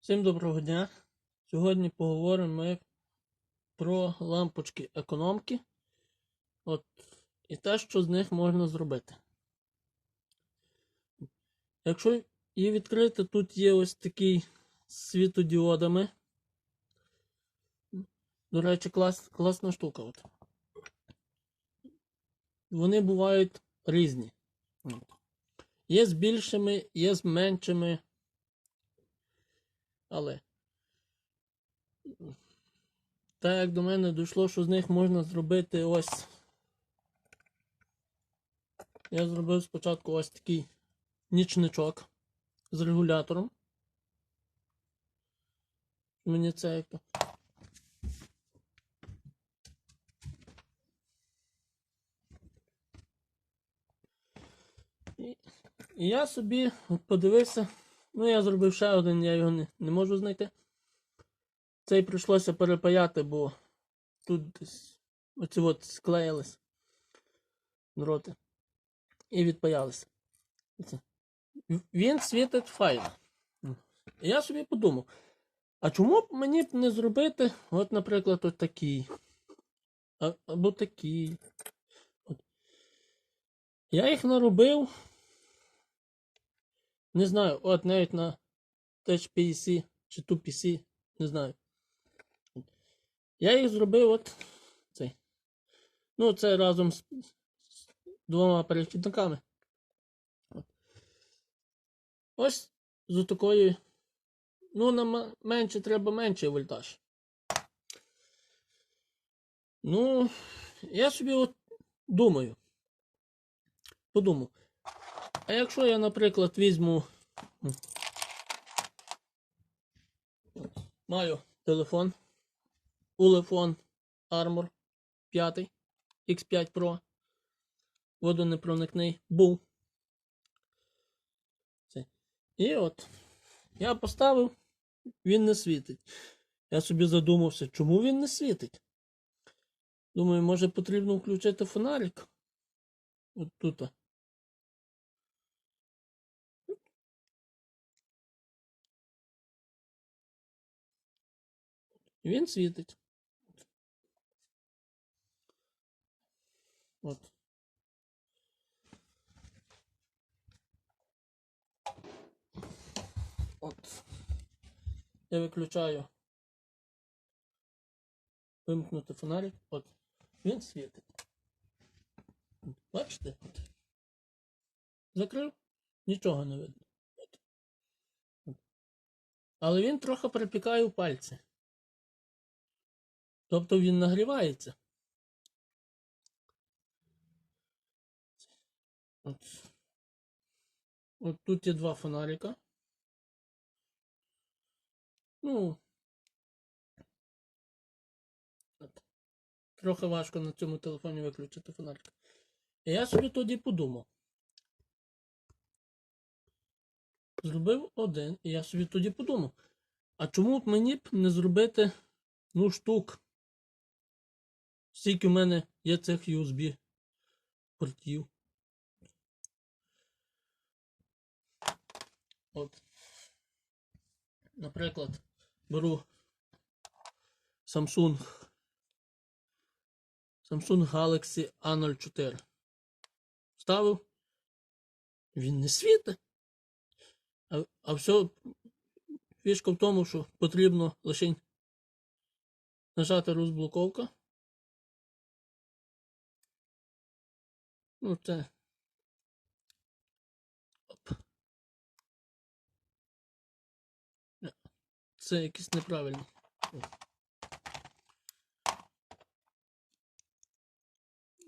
Всім доброго дня. Сьогодні поговоримо ми про лампочки економки. От, і те, що з них можна зробити. Якщо її відкрити, тут є ось такий світодіодами. До речі, клас, класна штука. От. Вони бувають різні. Є з більшими, є з меншими. Але. Так як до мене дійшло, що з них можна зробити ось. Я зробив спочатку ось такий нічничок з регулятором. Мені це як. І, і я собі подивився. Ну, я зробив ще один, я його не, не можу знайти. Цей прийшлося перепаяти, бо тут десь оці от склеїлись дроти. І відпаялися. Він світить файно. Я собі подумав, а чому б мені б не зробити, от, наприклад, от такий. Або такий. От. Я їх наробив. Не знаю, от навіть на Touch PC чи ту PC, не знаю. Я їх зробив от цей. Ну, це разом з, з двома перехідниками. Ось з такою. Ну, нам м- менше треба менший вольтаж. Ну, я собі от думаю. Подумав. А якщо я, наприклад, візьму. Маю телефон. Улефон Armor 5 X5 Pro. Водонепроникний був. І от. Я поставив, він не світить. Я собі задумався, чому він не світить. Думаю, може потрібно включити фонарик. От тут. Він світить. От. От. Я виключаю. Вимкнути фонарик. От. Він світить. Бачите? От. Закрив, нічого не видно. От. От. Але він трохи припікає в пальці. Тобто він нагрівається. От. От тут є два фонарика. Ну. От. Трохи важко на цьому телефоні виключити фонарик. І я собі тоді подумав. Зробив один, і я собі тоді подумав. А чому б мені б не зробити ну, штук? Скільки в мене є цих USB портів. От. Наприклад, беру Samsung Samsung Galaxy A04. Вставив. Він не світить. А, а все фішка в тому, що потрібно лише нажати розблоковка. Ну, це. Оп. Це якийсь неправильний.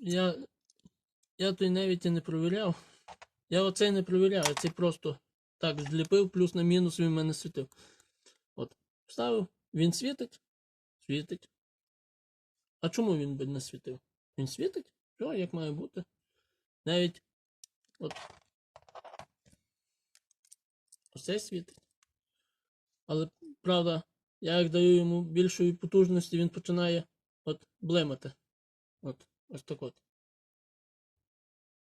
Я. Я той навіть і не провіряв. Я оцей не провіряв, а цей просто так зліпив, плюс на мінус він мене світив. От. Вставив, він світить? Світить. А чому він би не світив? Він світить? Все, як має бути. Навіть от оце світить. Але правда, я як даю йому більшої потужності, він починає от блимати. От, ось так от.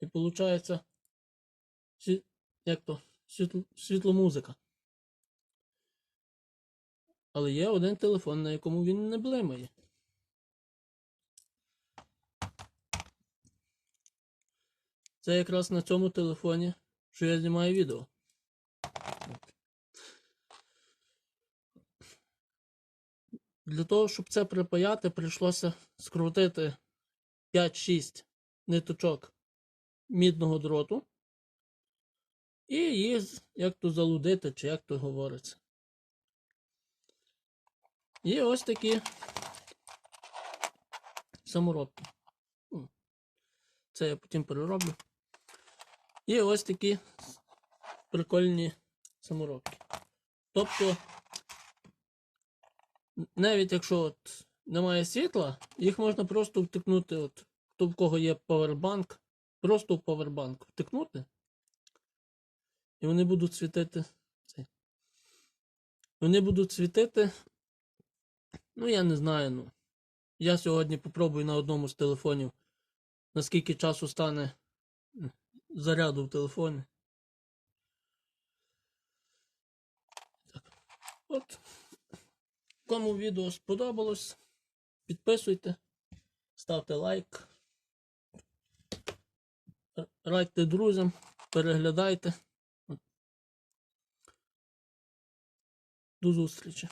І виходить, як то, світло, світломузика. Але є один телефон, на якому він не блимає. Це якраз на цьому телефоні, що я знімаю відео. Для того, щоб це припаяти, прийшлося скрутити 5-6 ниточок мідного дроту. І її, як то залудити, чи як то говориться. І ось такі саморобки. Це я потім перероблю. І ось такі прикольні саморобки. Тобто, навіть якщо от немає світла, їх можна просто втикнути, от, хто в кого є павербанк, просто в павербанк втикнути. І вони будуть світити. Вони будуть світити. Ну, я не знаю. Ну. Я сьогодні попробую на одному з телефонів, наскільки часу стане заряду в телефоні. Так. От. Кому відео сподобалось, підписуйте, ставте лайк. Радьте друзям, переглядайте. До зустрічі.